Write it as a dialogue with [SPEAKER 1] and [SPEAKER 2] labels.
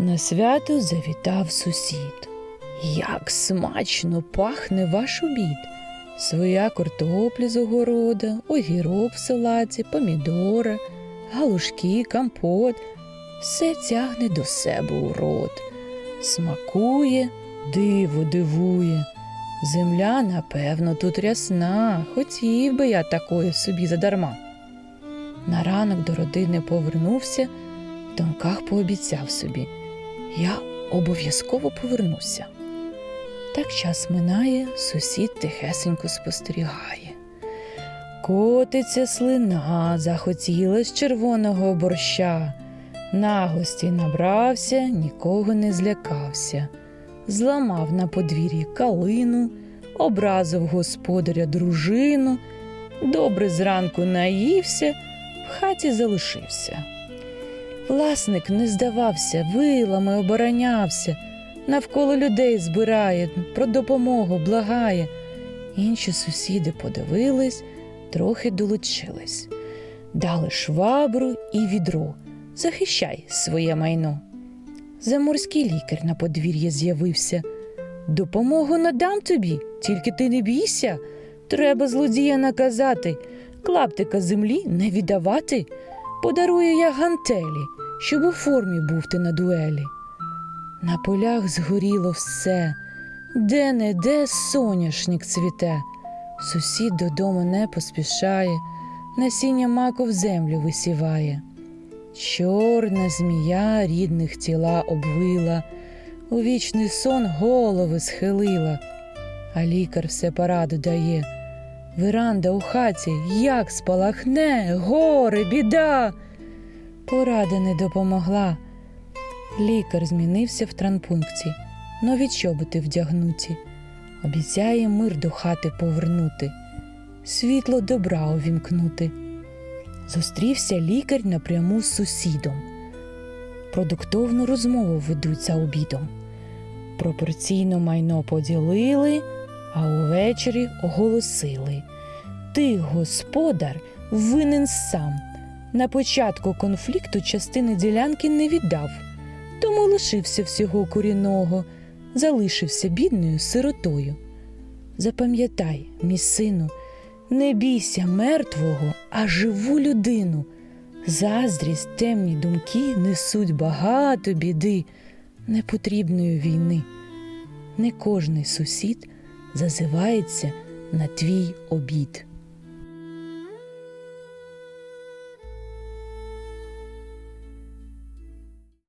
[SPEAKER 1] На свято завітав сусід. Як смачно пахне ваш обід. Своя картопля з огорода, огірок в салаті, помідори, галушки, компот. Все тягне до себе у рот. Смакує, диво дивує. Земля, напевно, тут рясна, хотів би я такої собі задарма. На ранок до родини повернувся, в думках пообіцяв собі. Я обов'язково повернуся. Так час минає, сусід тихесенько спостерігає. Котиться слина, захотілось червоного борща. Нагості набрався, нікого не злякався. Зламав на подвір'ї калину, образив господаря дружину, добре зранку наївся, в хаті залишився. Власник не здавався, вилами оборонявся, навколо людей збирає, про допомогу благає. Інші сусіди подивились, трохи долучились. Дали швабру і відро. Захищай своє майно. Заморський лікар на подвір'ї з'явився. Допомогу надам тобі, тільки ти не бійся. Треба злодія наказати, клаптика землі не віддавати. Подарую я гантелі, щоб у формі був ти на дуелі. На полях згоріло все, де не де соняшник цвіте. Сусід додому не поспішає, насіння маку в землю висіває. Чорна змія рідних тіла обвила, у вічний сон голови схилила, а лікар все пораду дає. Веранда у хаті як спалахне, горе, біда. Порада не допомогла. Лікар змінився в транпункті, нові чоботи вдягнуті. Обіцяє мир до хати повернути, світло добра увімкнути. Зустрівся лікар напряму з сусідом. Продуктовну розмову ведуть за обідом. Пропорційно майно поділили, а увечері оголосили. Ти, господар, винен сам. На початку конфлікту частини ділянки не віддав, тому лишився всього корінного, залишився бідною сиротою. Запам'ятай, мій сину, не бійся мертвого, а живу людину. Заздрість, темні думки несуть багато біди, непотрібної війни. Не кожний сусід зазивається на твій обід.